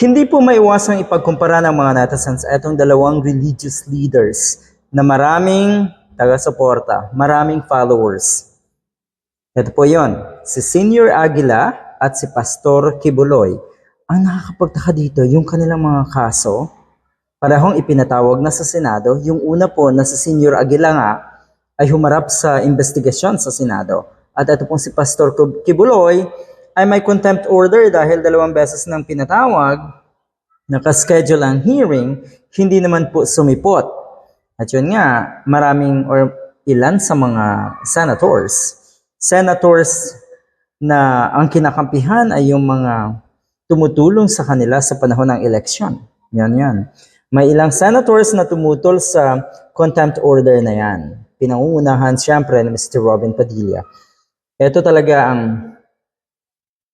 Hindi po maiwasang ipagkumpara ng mga netizens itong dalawang religious leaders na maraming taga-suporta, maraming followers. Ito po yon, si Senior Aguila at si Pastor Kibuloy. Ang nakakapagtaka dito, yung kanilang mga kaso, parehong ipinatawag na sa Senado. Yung una po na si Senior Aguila nga ay humarap sa investigasyon sa Senado. At ito pong si Pastor Kib- Kibuloy ay may contempt order dahil dalawang beses nang pinatawag, nakaschedule ang hearing, hindi naman po sumipot. At yun nga, maraming or ilan sa mga senators, senators na ang kinakampihan ay yung mga tumutulong sa kanila sa panahon ng eleksyon. Yan yan. May ilang senators na tumutol sa contempt order na yan. Pinangungunahan siyempre ni Mr. Robin Padilla. Ito talaga ang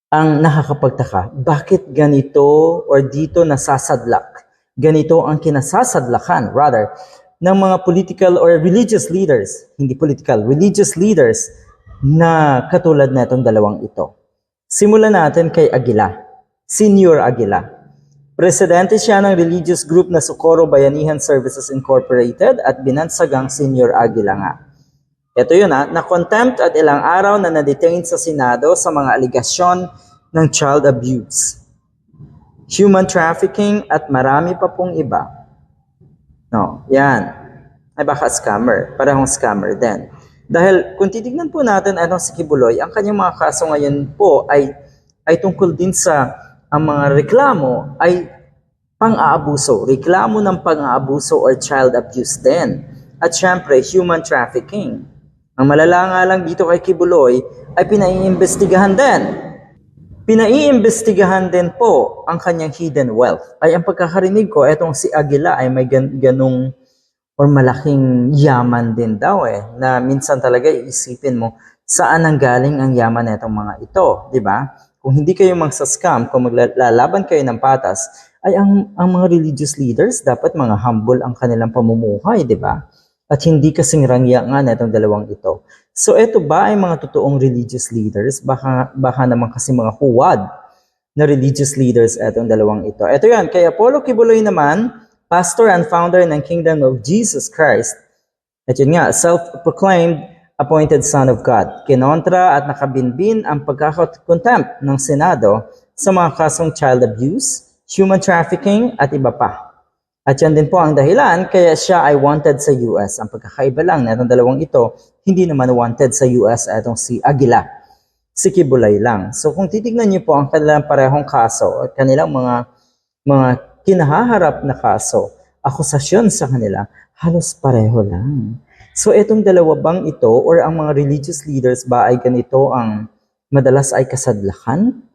ang nakakapagtaka. Bakit ganito or dito nasasadlak? Ganito ang kinasasadlakan, rather, ng mga political or religious leaders, hindi political, religious leaders na katulad na itong dalawang ito. Simulan natin kay Aguila, Senior Aguila. Presidente siya ng religious group na Socorro Bayanihan Services Incorporated at binansagang Senior Aguila nga. Ito yun ha, na-contempt at ilang araw na na-detain sa Senado sa mga aligasyon ng child abuse, human trafficking at marami pa pong iba. No, yan. Ay baka scammer, parehong scammer din. Dahil kung titignan po natin anong si Kibuloy, ang kanyang mga kaso ngayon po ay ay tungkol din sa ang mga reklamo ay pang-aabuso, reklamo ng pang-aabuso or child abuse din. At syempre, human trafficking. Ang malala nga lang dito kay Kibuloy ay pinaiimbestigahan din. Pinaiimbestigahan din po ang kanyang hidden wealth. Ay ang pagkakarinig ko, etong si Aguila ay may gan- ganong or malaking yaman din daw eh, na minsan talaga iisipin mo saan ang galing ang yaman nitong mga ito, di ba? Kung hindi kayo magsa-scam, kung maglalaban kayo ng patas, ay ang, ang mga religious leaders dapat mga humble ang kanilang pamumuhay, di ba? At hindi kasing rangya nga na itong dalawang ito. So ito ba ay mga totoong religious leaders? Baka, baka naman kasi mga huwad na religious leaders itong dalawang ito. Ito yan, kay Apollo Kibuloy naman, pastor and founder ng Kingdom of Jesus Christ. At yun nga, self-proclaimed appointed Son of God. Kinontra at nakabinbin ang pagkakakontempt ng Senado sa mga kasong child abuse, human trafficking at iba pa. At yan din po ang dahilan kaya siya ay wanted sa US. Ang pagkakaiba lang na itong dalawang ito, hindi naman wanted sa US itong si Aguila. Si Kibulay lang. So kung titignan niyo po ang kanilang parehong kaso at kanilang mga mga kinahaharap na kaso, akusasyon sa kanila, halos pareho lang. So itong dalawa bang ito or ang mga religious leaders ba ay ganito ang madalas ay kasadlakan?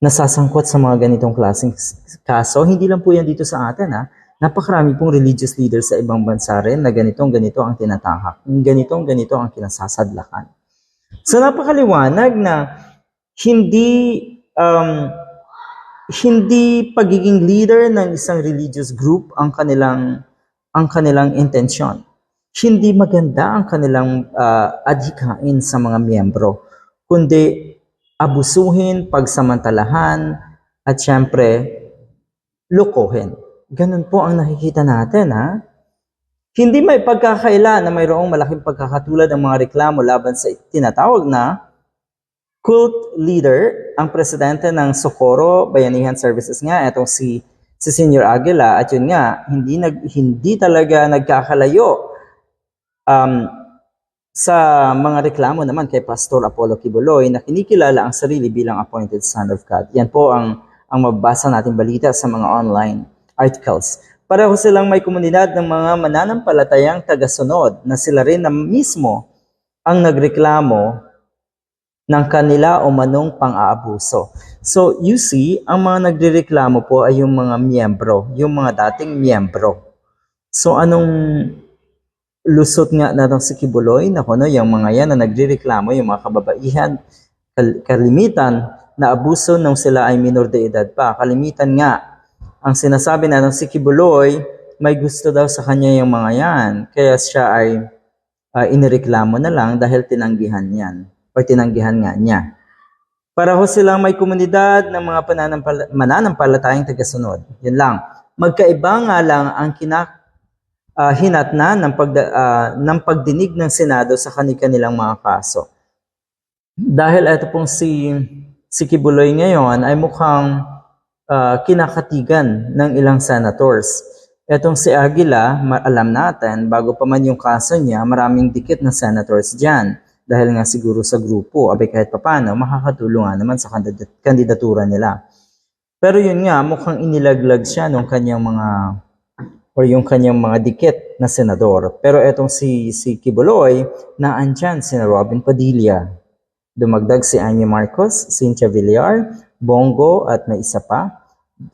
Nasasangkot sa mga ganitong klaseng kaso. Hindi lang po yan dito sa atin ha. Napakarami pong religious leaders sa ibang bansa rin na ganitong ganito ang tinatahak. Ganitong ganito ang kinasasadlakan. So napakaliwanag na hindi um, hindi pagiging leader ng isang religious group ang kanilang ang kanilang intensyon. Hindi maganda ang kanilang uh, adhikain sa mga miyembro, kundi abusuhin, pagsamantalahan, at syempre, lukohin. Ganun po ang nakikita natin, ha? Hindi may pagkakaila na mayroong malaking pagkakatulad ang mga reklamo laban sa tinatawag na cult leader, ang presidente ng Socorro Bayanihan Services nga, itong si si Senior Aguila at yun nga, hindi nag hindi talaga nagkakalayo um, sa mga reklamo naman kay Pastor Apollo Kibuloy na kinikilala ang sarili bilang appointed son of God. Yan po ang ang mababasa nating balita sa mga online articles. Pareho silang may komunidad ng mga mananampalatayang tagasunod na sila rin na mismo ang nagreklamo ng kanila o manong pang-aabuso. So, you see, ang mga nagrereklamo po ay yung mga miyembro, yung mga dating miyembro. So, anong lusot nga na si Kibuloy na kuno yung mga yan na nagrereklamo, yung mga kababaihan, kal- kalimitan na abuso nung sila ay minor de edad pa. Kalimitan nga, ang sinasabi na si Kibuloy, may gusto daw sa kanya yung mga yan. Kaya siya ay uh, inireklamo na lang dahil tinanggihan yan o tinanggihan nga niya. Para ho silang may komunidad ng mga mananampalatayang tagasunod. Yun lang. Magkaiba nga lang ang kinak ah, hinatnan ng, pagda, ah, ng pagdinig ng Senado sa kanilang mga kaso. Dahil ito pong si, si Kibuloy ngayon ay mukhang ah, kinakatigan ng ilang senators. Etong si Aguila, alam natin, bago pa man yung kaso niya, maraming dikit na senators dyan. Dahil nga siguro sa grupo, abay kahit papano, makakatulong naman sa kandidat- kandidatura nila. Pero yun nga, mukhang inilaglag siya nung kanyang mga or yung kanyang mga dikit na senador. Pero etong si si Kibuloy, na andyan si Robin Padilla. Dumagdag si Anya Marcos, Cynthia Villar, Bongo at may isa pa,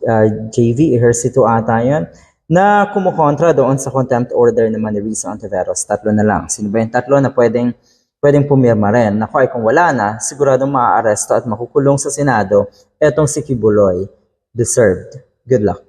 uh, JV Ejercito ata yun, na kumukontra doon sa contempt order naman ni Rizzo Ontiveros. Tatlo na lang. Sino ba yung tatlo na pwedeng pwedeng pumirma rin. Naku, ay kung wala na, siguradong maaaresto at makukulong sa Senado, etong si Kibuloy deserved. Good luck.